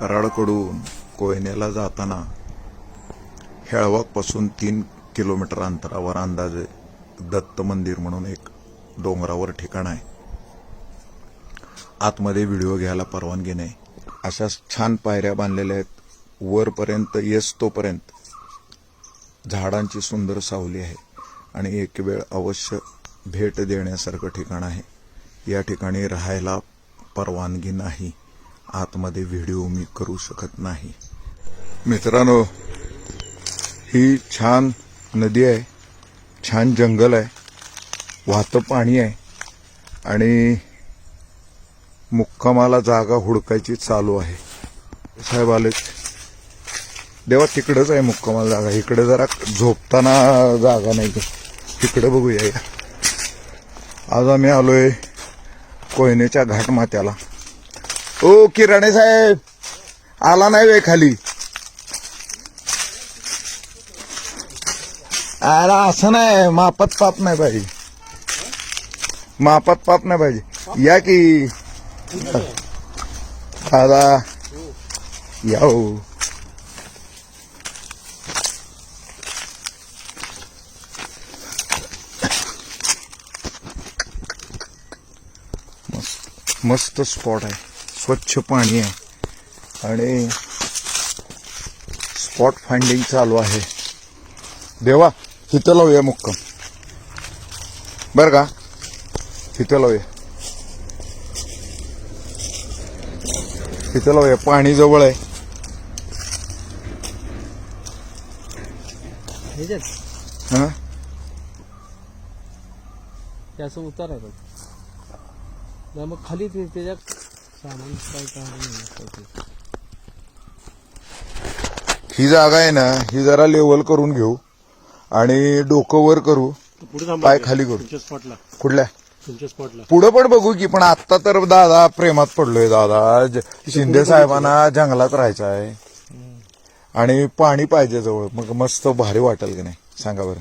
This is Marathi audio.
कराडकडून कोयनेला जाताना हेळवाकपासून तीन किलोमीटर अंतरावर अंदाजे दत्त मंदिर म्हणून एक डोंगरावर ठिकाण आहे. आतमध्ये व्हिडिओ घ्यायला परवानगी नाही. अशा छान पायऱ्या बांधलेल्या आहेत. वरपर्यंत येस तोपर्यंत झाडांची सुंदर सावली आहे आणि एक वेळ अवश्य भेट देण्यासारखं ठिकाण आहे. या ठिकाणी राहायला परवानगी नाही. आतमध्ये व्हिडिओ मी करू शकत नाही. मित्रांनो ही छान नदी आहे. छान जंगल आहे. वाहतं पाणी आहे. आणि मुक्कामाला जागा हुडकायची चालू आहे. साहेब आलेच देवा तिकडंच आहे मुक्कामाला जागा. इकडे जरा झोपताना जागा नाही तिकडं बघूया या. आज आम्ही आलोय कोयनेच्या घाटमात्याला ओ किराणे साहेब. आला नाही वे खाली. अरे असं नाही. मापात पाप नाही पाहिजे मापात पाप नाही पाहिजे या की. दादा. या हो मस्त मस्त स्पॉट आहे. स्वच्छ पाणी आहे. आणि स्पॉट फाइंडिंग चालू आहे. देवा इथं लावूया मुक्काम. बर का? इथं लावूया. इथं लावूया. पाणी जवळ आहे. हा ते असं उतार आहे मग खाली ते त्याच्यात सामान काय काय ही जागा आहे ना ही जरा लेवल करून घेऊ आणि डोकं वर करू. पाय खाली करू. स्पॉटला कुठल्या? तुमच्या स्पॉटला पुढं पण बघू की पण आता तर दादा प्रेमात पडलोय. दादा शिंदे साहेबांना जंगलात राहायचं आहे आणि पाणी पाहिजे जवळ. मग मस्त भारी वाटेल की नाही? सांगा बरं.